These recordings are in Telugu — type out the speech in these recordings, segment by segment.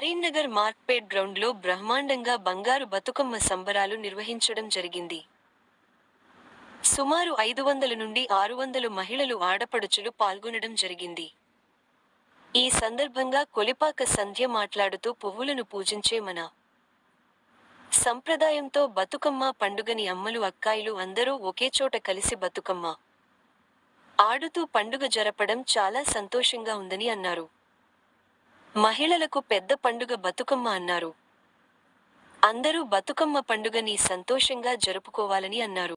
కరీంనగర్ మార్క్పేట్ గ్రౌండ్లో బ్రహ్మాండంగా బంగారు బతుకమ్మ సంబరాలు నిర్వహించడం జరిగింది. సుమారు ఐదు వందల నుండి ఆరు వందలు మహిళలు ఆడపడుచులు పాల్గొనడం జరిగింది. ఈ సందర్భంగా కొలిపాక సంధ్య మాట్లాడుతూ పువ్వులను పూజించే మన సంప్రదాయంతో బతుకమ్మ పండుగని అమ్మలు అక్కాయిలు అందరూ ఒకే చోట కలిసి బతుకమ్మ ఆడుతూ పండుగ జరపడం చాలా సంతోషంగా ఉందని అన్నారు. మహిళలకు పెద్ద పండుగ బతుకమ్మ అన్నారు. అందరూ బతుకమ్మ పండుగని సంతోషంగా జరుపుకోవాలని అన్నారు.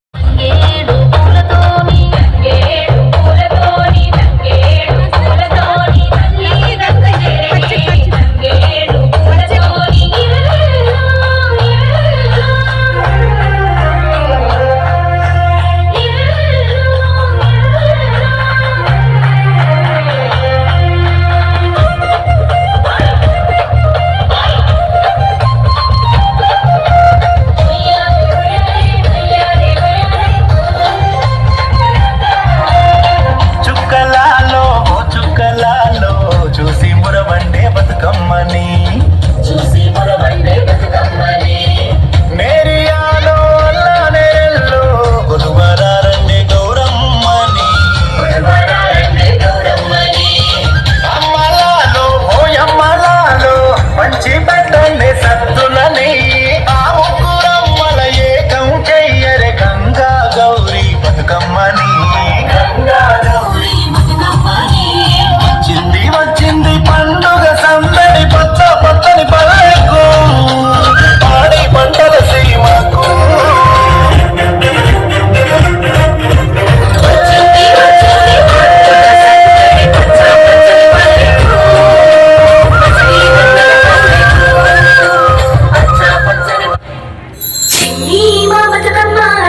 में सब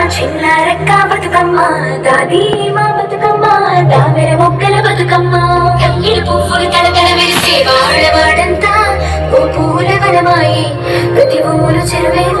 బతుకమ్మ చిన్న రెక్క బతుకమ్మ దాది మా బతుకమ్మ దామెర మొక్కల బతుకమ్మ తంగిడి పువ్వులు తడతడ మెరిసే వాడవాడంతా ఓ పూల వనమాయి ప్రతి ఊరు చెరువేమో